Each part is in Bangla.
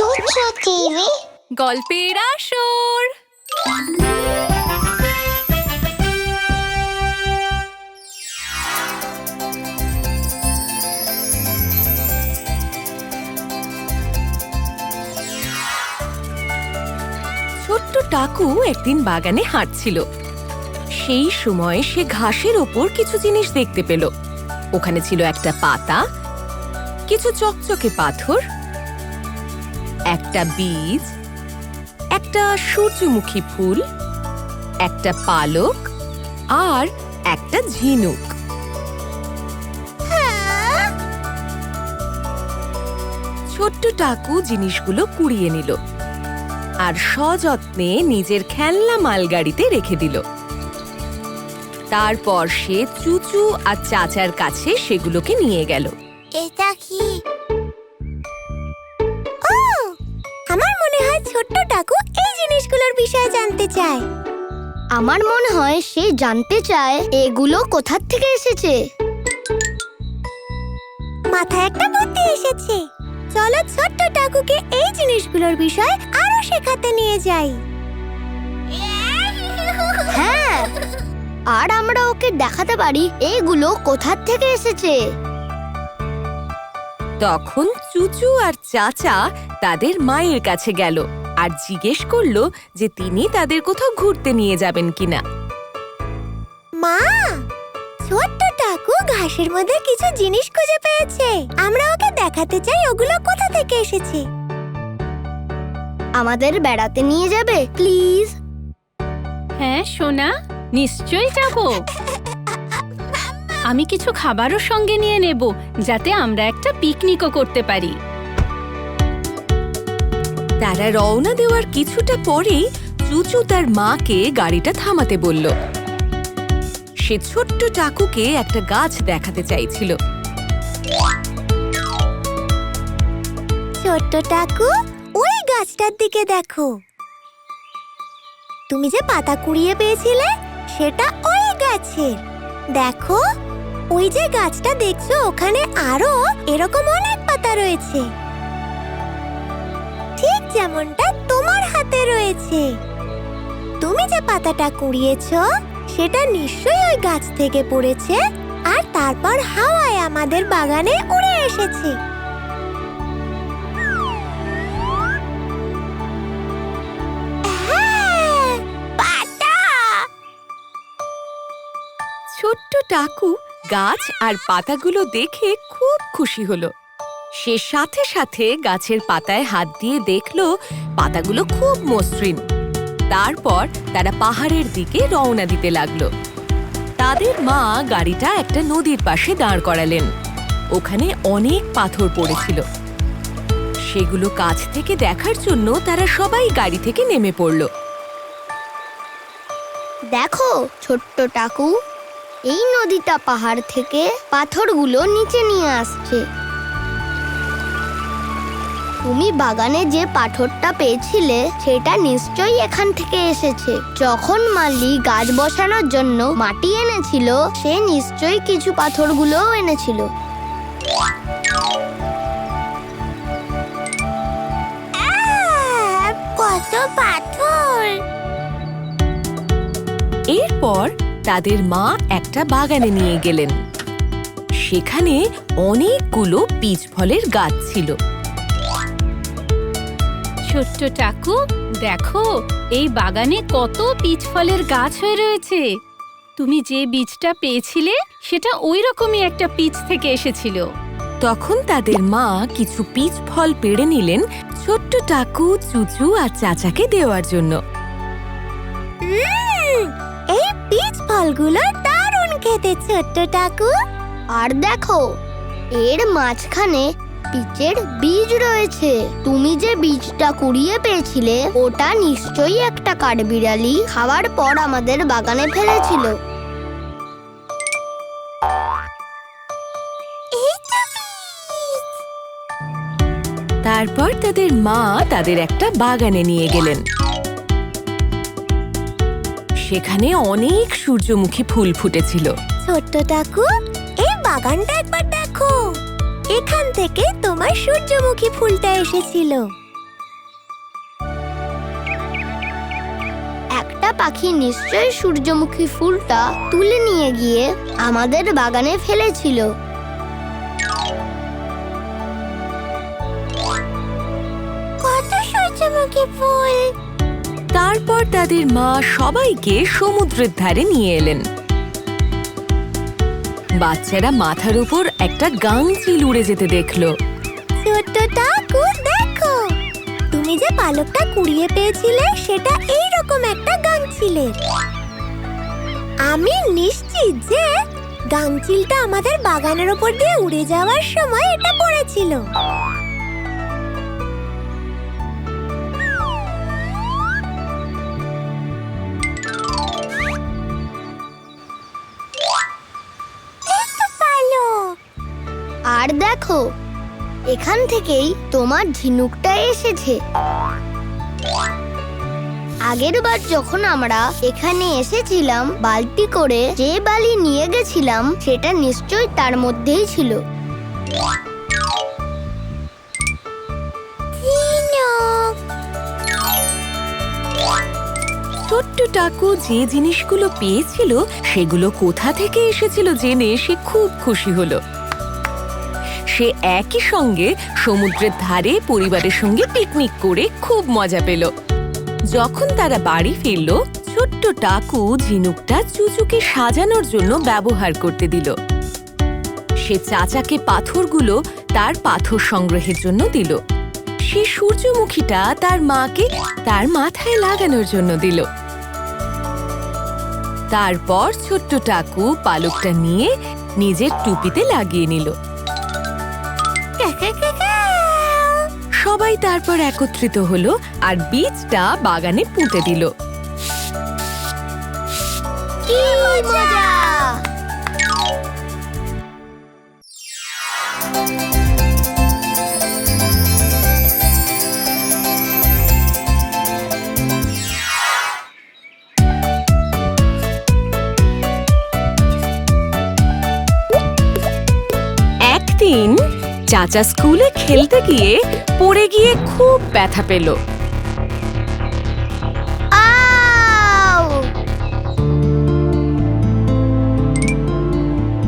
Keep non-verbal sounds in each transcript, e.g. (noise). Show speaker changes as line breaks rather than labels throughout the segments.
টিভি
গল্পের আসর। ছোট্ট টাকু একদিন বাগানে হাঁটছিল। সেই সময় সে ঘাসের ওপর কিছু জিনিস দেখতে পেল। ওখানে ছিল একটা পাতা, কিছু চকচকে পাথর একটা বীজ একটা সূর্যমুখী ফুল একটা পালক আর একটা ঝিনুক। ছোট্ট টাকু জিনিসগুলো কুড়িয়ে নিল আর সযত্নে নিজের খেলনা মালগাড়িতে রেখে দিল। তারপর সে চুচু আর চাচার কাছে সেগুলোকে নিয়ে গেল।
এটা কি? বিষয়ে জানতে চায়।
আমার মনে হয় সে জানতে চায় এগুলো কোথার থেকে এসেছে।
মাথায় একটা বুদ্ধি এসেছে। চলো ছোট্ট টাকুকে এই জিনিসগুলোর বিষয়ে আরও শেখাতে নিয়ে যাই।
হ্যাঁ আর আমরা ওকে দেখাতে পারি এগুলো কোথার থেকে এসেছে।
তখন চুচু আর চাচা তাদের মায়ের কাছে গেল। আর জিজ্ঞেস করল যে তিনি তাদের কোথাও ঘুরতে নিয়ে যাবেন কিনা।
মা ছোট্ট টাকু ঘাসের মধ্যে কিছু জিনিস খুঁজে পেয়েছে। আমরা ওকে দেখাতে চাই ওগুলো কোথা থেকে এসেছে।
আমাদের বেড়াতে নিয়ে যাবে প্লিজ।
হ্যাঁ সোনা নিশ্চয়ই যাব। (laughs) আমি কিছু খাবারও সঙ্গে নিয়ে নেব যাতে আমরা একটা পিকনিকও করতে পারি।
তারা রওনা দেওয়ার কিছুটা পরেই চুচু তার মাকে গাড়িটা থামাতে বলল। সে ছোট্ট টাকুকে একটা গাছ দেখাতে চাইছিল।
ছোট্ট টাকু ওই গাছটার দিকে দেখো। তুমি যে পাতা কুড়িয়ে পেয়েছিলে, সেটা ওই গাছের। দেখো, ওই যে গাছটা দেখছ, ওখানে আরও এরকম অনেক পাতা রয়েছে। যেমনটা তোমার হাতে রয়েছে। তুমি যে পাতাটা কুড়িয়েছ সেটা নিশ্চয়ই ওই গাছ থেকে পড়েছে আর তারপর হাওয়ায় আমাদের বাগানে উড়ে এসেছে। হ্যাঁ,
ছোট্ট টাকু গাছ আর পাতাগুলো দেখে খুব খুশি হলো। সে সাথে সাথে গাছের পাতায় হাত দিয়ে দেখল পাতাগুলো খুব মসৃণ। তারপর তারা পাহাড়ের দিকে রওনা দিতে লাগল। তাদের মা গাড়িটা একটা নদীর পাশে দাঁড় করালেন। ওখানে অনেক পাথর পড়েছিল। সেগুলো কাছ থেকে দেখার জন্য তারা সবাই গাড়ি থেকে নেমে পড়ল।
দেখো, ছোট্ট টাকু, এই নদীটা পাহাড় থেকে পাথরগুলো নিচে নিয়ে আসছে। তুমি বাগানে যে পাথরটা পেয়েছিলে সেটা নিশ্চয়ই এখান থেকে এসেছে। যখন মালি গাছ বসানোর জন্য মাটি এনেছিল সে নিশ্চয়ই কিছু পাথরগুলোও এনেছিল।
কত পাথর!
এরপর তাদের মা একটা বাগানে নিয়ে গেলেন। সেখানে অনেকগুলো পিচ ফলের গাছ ছিল।
ছোট্ট টাকু, দেখো, এই বাগানে কত পিচ ফলের গাছ হয়ে রয়েছে। তুমি যে বীজটা পেয়েছিলে, সেটা ওই রকমই একটা পিচ থেকে এসেছিল।
তখন তাদের মা কিছু পিচ ফল পেড়ে নিলেন ছোট্ট টাকু, চুচু আর চাচাকে দেওয়ার জন্য।
এই পিচ ফলগুলো দারুণ খেতে ছোট্ট টাকু।
আর দেখো, এর মাঝখানে পিচের বীজ রয়েছে। তুমি যে বীজটা কুড়িয়ে পেয়েছিলে ওটা নিশ্চয়ই একটা কাঠবিড়ালি খাওয়ার পর আমাদের বাগানে ফেলেছিল।
তারপর তাদের মা তাদের একটা বাগানে নিয়ে গেলেন। সেখানে অনেক সূর্যমুখী ফুল ফুটেছিল।
ছোট্ট টাকু এই বাগানটা একবার দেখো। এখান থেকে তোমার সূর্যমুখী ফুলটা এসেছিল।
একটা পাখি নিশ্চয় সূর্যমুখী ফুলটা তুলে নিয়ে গিয়ে আমাদের বাগানে ফেলেছিল।
সূর্যমুখী ফুল!
তারপর তাদের মা সবাইকে সমুদ্রের ধারে নিয়ে এলেন। বাচ্চারা মাথার উপর একটা গাংচিল উড়ে যেতে দেখল।
ছোট্ট দেখো। তুমি যে পালকটা কুড়িয়ে পেয়েছিলে, সেটা এই রকম একটা গাংচিলের আমি নিশ্চিত যে গাংচিলটা আমাদের বাগানের ওপর দিয়ে উড়ে যাওয়ার সময় এটা পড়েছিল।
আর দেখো, এখান থেকেই তোমার ঝিনুকটা এসেছে। আগের বার যখন আমরা এখানে এসেছিলাম, বালতি করে যে বালি নিয়ে গেছিলাম, সেটা নিশ্চয়ই তার মধ্যেই ছিল।
ছোট্ট টাকু যে জিনিসগুলো পেয়েছিল, সেগুলো কোথা থেকে এসেছিল জেনে সে খুব খুশি হলো। সে একই সঙ্গে সমুদ্রের ধারে পরিবারের সঙ্গে পিকনিক করে খুব মজা পেল। যখন তারা বাড়ি ফিরল, ছোট্ট টাকু ঝিনুকটা চুচুকে সাজানোর জন্য ব্যবহার করতে দিল। সে চাচাকে পাথরগুলো তার পাথর সংগ্রহের জন্য দিল। সে সূর্যমুখীটা তার মাকে তার মাথায় লাগানোর জন্য দিল। তারপর ছোট্ট টাকু পালকটা নিয়ে নিজের টুপিতে লাগিয়ে নিল। সবাই তারপর একত্রিত হলো আর বীজটা বাগানে পুঁতে দিল। একদিন চাচা স্কুলে খেলতে গিয়ে পড়ে গিয়ে খুব ব্যথা পেল।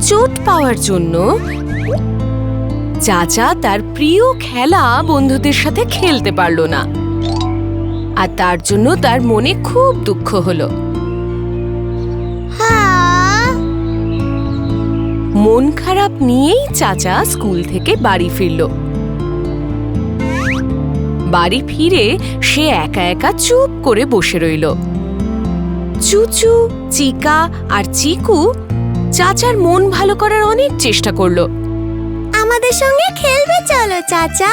চোট পাওয়ার জন্য চাচা তার প্রিয় খেলা বন্ধুদের সাথে খেলতে পারল না। আর তার জন্য তার মনে খুব দুঃখ হলো। মন খারাপ নিয়েই চাচা স্কুল থেকে বাড়ি ফিরল। বাড়ি ফিরে সে একা একা চুপ করে বসে রইল। চুচু চিকা আর চিকু চাচার মন ভালো করার অনেক চেষ্টা করল।
আমাদের সঙ্গে খেলবে চলো চাচা।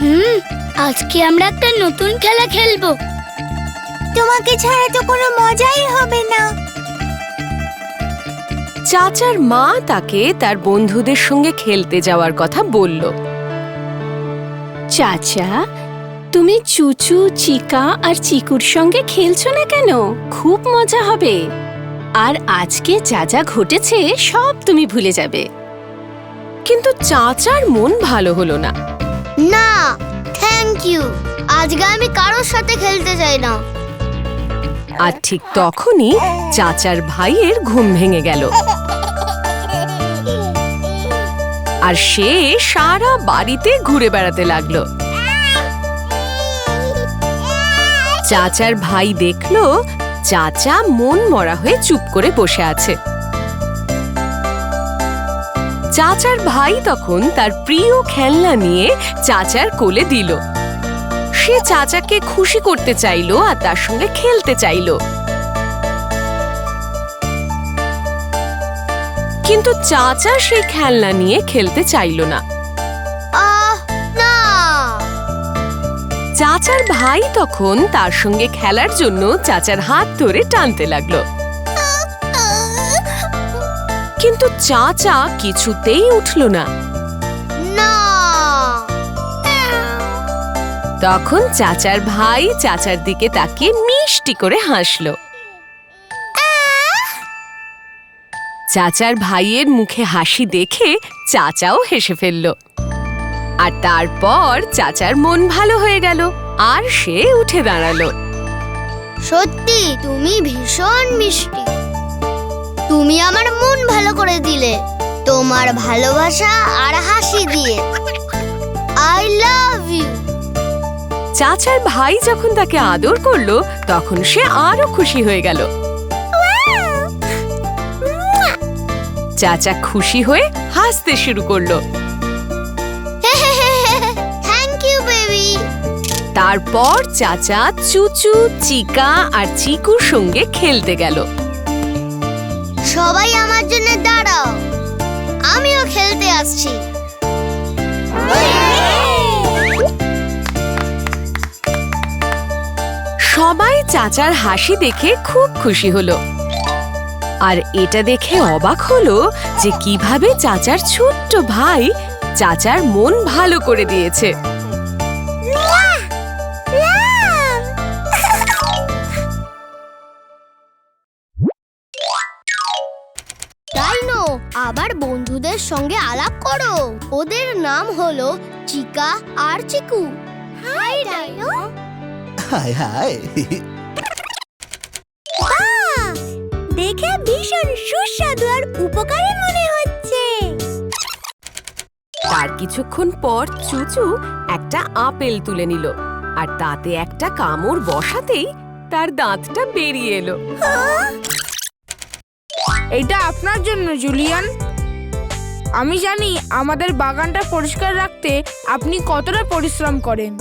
হুম আজকে আমরা একটা নতুন খেলা খেলব।
তোমাকে ছাড়া তো কোনো মজাই হবে না।
চাচার মা তাকে তার বন্ধুদের সঙ্গে খেলতে যাওয়ার কথা বলল।
চাচা, তুমি চুচু, চিকা আর চিকুর সঙ্গে খেলছো না কেন? খুব মজা হবে। আর আজকে যা যা ঘটেছে, সব তুমি ভুলে যাবে।
কিন্তু চাচার মন ভালো হলো না।
না থ্যাংক ইউ আজকে আমি কারোর সাথে খেলতে চাই না।
আর ঠিক তখনই চাচার ভাইয়ের ঘুম ভেঙে গেল। আর সে সারা বাড়িতে ঘুরে বেড়াতে লাগল। চাচার ভাই দেখল চাচা মন মরা হয়ে চুপ করে বসে আছে। চাচার ভাই তখন তার প্রিয় খেলনা নিয়ে চাচার কোলে দিল। সে চাচাকে খুশি করতে চাইলো আর তার সঙ্গে খেলতে চাইলো। কিন্তু চাচা সেই খেলনা নিয়ে খেলতে চাইলো না। চাচার ভাই তখন তার সঙ্গে খেলার জন্য চাচার হাত ধরে টানতে লাগল। কিন্তু চাচা কিছুতেই উঠল না।
না।
তখন চাচার ভাই চাচার দিকে তাকিয়ে মিষ্টি করে হাসলো। চাচার ভাইয়ের মুখে হাসি দেখে চাচাও হেসে ফেলল। আর তারপর চাচার মন ভালো হয়ে গেল, আর সে উঠে দাঁড়াল।
সত্যি, তুমি ভীষণ মিষ্টি। তুমি আমার মন ভালো করে দিলে, তোমার ভালোবাসা আর হাসি দিয়ে। আই লাভ ইউ
চাচার ভাই যখন তাকে আদর করল তখন সে আরও খুশি হয়ে গেল। চাচা খুশি হয়ে হাসতে শুরু করল। তারপর চাচা চুচু চিকা আর চিকুর সঙ্গে খেলতে গেল।
সবাই আমার জন্য দাঁড়াও। আমিও খেলতে আসছি।
সবাই চাচার হাসি দেখে খুব খুশি হলো। আর এটা দেখে অবাক হলো যে কীভাবে চাচার ছোট্ট ভাই চাচার মন ভালো করে দিয়েছে।
ডাইনো আবার বন্ধুদের সঙ্গে আলাপ করো। ওদের নাম হলো চিকা আর চিকু। High dino.
হায় হায়
দেখে ভীষণ সুস্বাদু আর উপকারী মনে হচ্ছে।
তার কিছুক্ষণ পর চুচু একটা আপেল তুলে নিল আর তাতে একটা কামড় বসাতেই তার দাঁতটা বেরিয়ে এলো।
এটা আপনার জন্য জুলিয়ান। আমি জানি আমাদের বাগানটা পরিষ্কার রাখতে আপনি কতটা পরিশ্রম করেন।